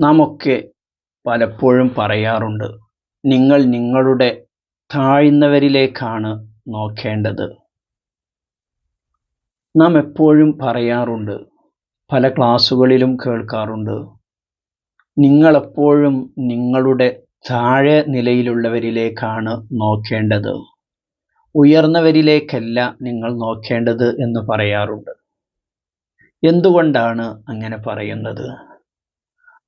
നാം ഒക്കെ പലപ്പോഴും പറയാറുണ്ട്. നിങ്ങൾ നിങ്ങളുടെ താഴ്ന്നവരിലേക്കാണ് നോക്കേണ്ടത്. നാം എപ്പോഴും പറയാറുണ്ട് പല ക്ലാസ്സുകളിലും കേൾക്കാറുണ്ട് നിങ്ങളെപ്പോഴും നിങ്ങളുടെ താഴെ നിലയിലുള്ളവരിലേക്കാണ് നോക്കേണ്ടത്. ഉയർന്നവരിലേക്കല്ല നിങ്ങൾ നോക്കേണ്ടത് എന്ന് പറയാറുണ്ട്. എന്തുകൊണ്ടാണ് അങ്ങനെ പറയുന്നത്?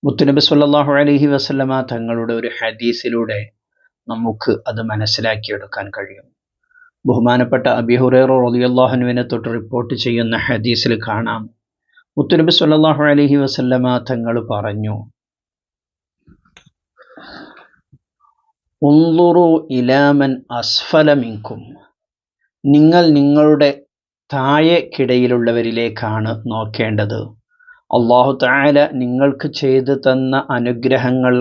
മുത്തുനബി സല്ലാഹു അലഹി വസല്ലമ തങ്ങളുടെ ഒരു ഹദീസിലൂടെ നമുക്ക് അത് മനസ്സിലാക്കിയെടുക്കാൻ കഴിയും. ബഹുമാനപ്പെട്ട അബിഹുറേറോ ഹുറൈറ റളിയല്ലാഹുവിനെ തൊട്ട് റിപ്പോർട്ട് ചെയ്യുന്ന ഹദീസിൽ കാണാം. മുത്തുനബി സല്ലാഹു അലഹി വസല്ലമ തങ്ങൾ പറഞ്ഞു മിൻകും. നിങ്ങൾ നിങ്ങളുടെ താഴെക്കിടയിലുള്ളവരിലേക്കാണ് നോക്കേണ്ടത്. അള്ളാഹു താല നിങ്ങൾക്ക് ചെയ്തു തന്ന അനുഗ്രഹങ്ങൾ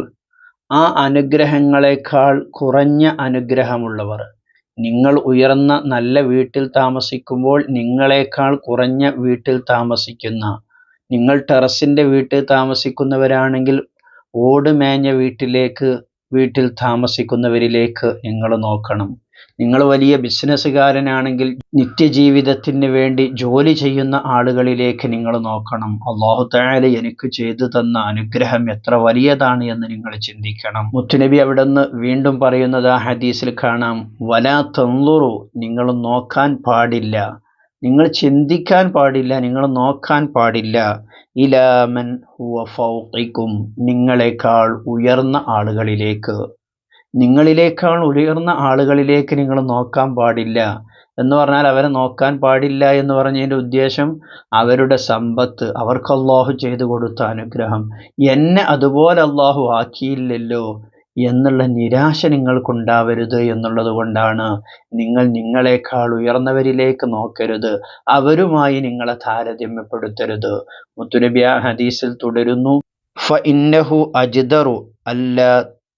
ആ അനുഗ്രഹങ്ങളെക്കാൾ കുറഞ്ഞ അനുഗ്രഹമുള്ളവർ. നിങ്ങൾ ഉയർന്ന നല്ല വീട്ടിൽ താമസിക്കുമ്പോൾ നിങ്ങളെക്കാൾ കുറഞ്ഞ വീട്ടിൽ താമസിക്കുന്ന നിങ്ങൾ ടെറസിന്റെ വീട്ടിൽ താമസിക്കുന്നവരാണെങ്കിൽ ഓട് മേഞ്ഞ വീട്ടിലേക്ക് വീട്ടിൽ താമസിക്കുന്നവരിലേക്ക് നിങ്ങൾ നോക്കണം. നിങ്ങൾ വലിയ ബിസിനസ്സുകാരനാണെങ്കിൽ നിത്യജീവിതത്തിന് വേണ്ടി ജോലി ചെയ്യുന്ന ആളുകളിലേക്ക് നിങ്ങൾ നോക്കണം. അള്ളാഹു താല എനിക്ക് ചെയ്തു തന്ന അനുഗ്രഹം എത്ര വലിയതാണ് എന്ന് നിങ്ങൾ ചിന്തിക്കണം. മുത്തുനബി അവിടെ നിന്ന് വീണ്ടും പറയുന്നത് ആ ഹദീസിൽ കാണാം. വലാ തന്നുറു നിങ്ങൾ നോക്കാൻ പാടില്ല. നിങ്ങൾ ചിന്തിക്കാൻ പാടില്ല. നിങ്ങൾ നോക്കാൻ പാടില്ല. ഇലാമൻ ഹുവ ഫൗഖിക്കും നിങ്ങളെക്കാൾ ഉയർന്ന ആളുകളിലേക്ക്. നിങ്ങളിലേക്കാൾ ഉയർന്ന ആളുകളിലേക്ക് നിങ്ങൾ നോക്കാൻ പാടില്ല എന്ന് പറഞ്ഞാൽ അവരെ നോക്കാൻ പാടില്ല എന്ന് പറഞ്ഞതിന്റെ ഉദ്ദേശം അവരുടെ സമ്പത്ത് അവർക്ക് അള്ളാഹു ചെയ്തു കൊടുത്ത അനുഗ്രഹം. എന്നെ അതുപോലെ അള്ളാഹു ആക്കിയില്ലല്ലോ എന്നുള്ള നിരാശ നിങ്ങൾക്കുണ്ടാവരുത് എന്നുള്ളത് കൊണ്ടാണ് നിങ്ങൾ നിങ്ങളെക്കാൾ ഉയർന്നവരിലേക്ക് നോക്കരുത്. അവരുമായി നിങ്ങളെ താരതമ്യപ്പെടുത്തരുത്. മുത്തുനബി ഹദീസിൽ തുടരുന്നു ഫ ഇന്നഹു അജ്ദറു അല്ല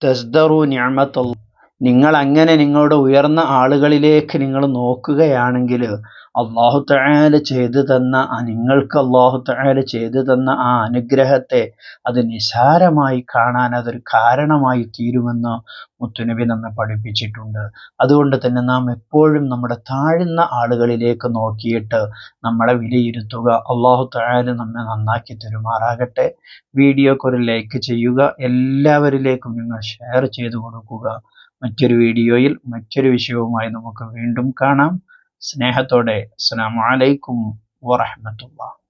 തസ്ദറു ഞാമത്തുള്ള നിങ്ങൾ അങ്ങനെ നിങ്ങളുടെ ഉയർന്ന ആളുകളിലേക്ക് നിങ്ങൾ നോക്കുകയാണെങ്കിൽ അള്ളാഹു തആല ചെയ്തു തന്ന നിങ്ങൾക്ക് അള്ളാഹു തആല ചെയ്തു തന്ന ആ അനുഗ്രഹത്തെ അത് നിസാരമായി കാണാൻ അതൊരു കാരണമായി തീരുമെന്ന് മുത്തുനബി നമ്മെ പഠിപ്പിച്ചിട്ടുണ്ട്. അതുകൊണ്ട് തന്നെ നാം എപ്പോഴും നമ്മുടെ താഴ്ന്ന ആളുകളിലേക്ക് നോക്കിയിട്ട് നമ്മളെ വിലയിരുത്തുക. അള്ളാഹു തആല നമ്മെ നന്നാക്കി തരുമാറാകട്ടെ. വീഡിയോക്ക് ഒരു ലൈക്ക് ചെയ്യുക. എല്ലാവരിലേക്കും നിങ്ങൾ ഷെയർ ചെയ്തു കൊടുക്കുക. മറ്റൊരു വീഡിയോയിൽ മറ്റൊരു വിഷയവുമായി നമുക്ക് വീണ്ടും കാണാം. സ്നേഹത്തോടെ. അസ്സാം വലൈക്കും വറഹ്മത്തുള്ളാഹി.